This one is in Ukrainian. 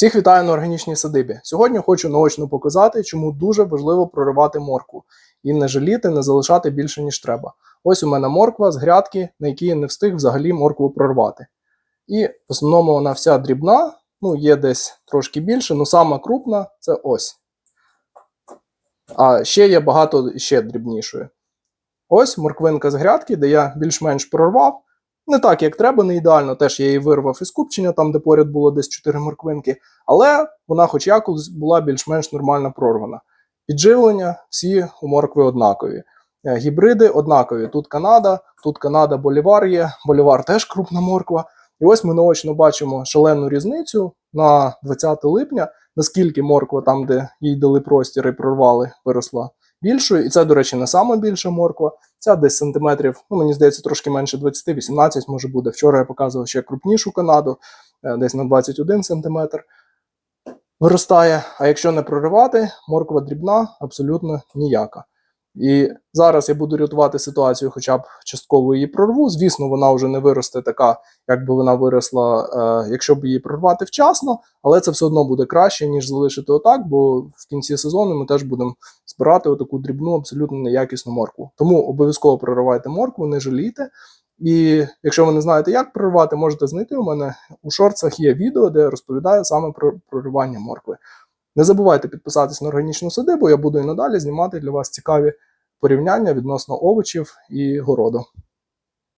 Всіх вітаю на органічній садибі. Сьогодні хочу наочно показати, чому дуже важливо проривати моркву і не жаліти, не залишати більше, ніж треба. Ось у мене морква з грядки, на якій я не встиг взагалі моркву прорвати. І в основному вона вся дрібна, ну є десь трошки більше, але сама крупна це ось. А ще є багато ще дрібнішої. Ось морквинка з грядки, де я більш-менш прорвав. Не так, як треба, не ідеально. Теж я її вирвав із купчення, там, де поряд було десь 4 морквинки, але вона, хоч якось, була більш-менш нормально прорвана. Підживлення всі у моркви однакові. Е, Гібриди однакові. Тут Канада, тут Канада Болівар є. Болівар теж крупна морква. І ось ми наочно бачимо шалену різницю на 20 липня, наскільки морква, там, де їй дали простір і прорвали, виросла більшою. І це, до речі, не сама більша морква. Ця десь сантиметрів, ну мені здається, трошки менше 20, 18 може буде. Вчора я показував ще крупнішу Канаду, е, десь на 21 сантиметр. Виростає. А якщо не проривати, морква дрібна, абсолютно ніяка. І зараз я буду рятувати ситуацію, хоча б частково її прорву. Звісно, вона вже не виросте така, як би вона виросла, е, якщо б її прорвати вчасно, але це все одно буде краще, ніж залишити отак, бо в кінці сезону ми теж будемо збирати отаку дрібну, абсолютно неякісну моркву. Тому обов'язково проривайте моркву, не жалійте. І якщо ви не знаєте, як проривати, можете знайти у мене у шорцах є відео, де я розповідаю саме про проривання моркви. Не забувайте підписатись на органічну садибу, я буду і надалі знімати для вас цікаві порівняння відносно овочів і городу.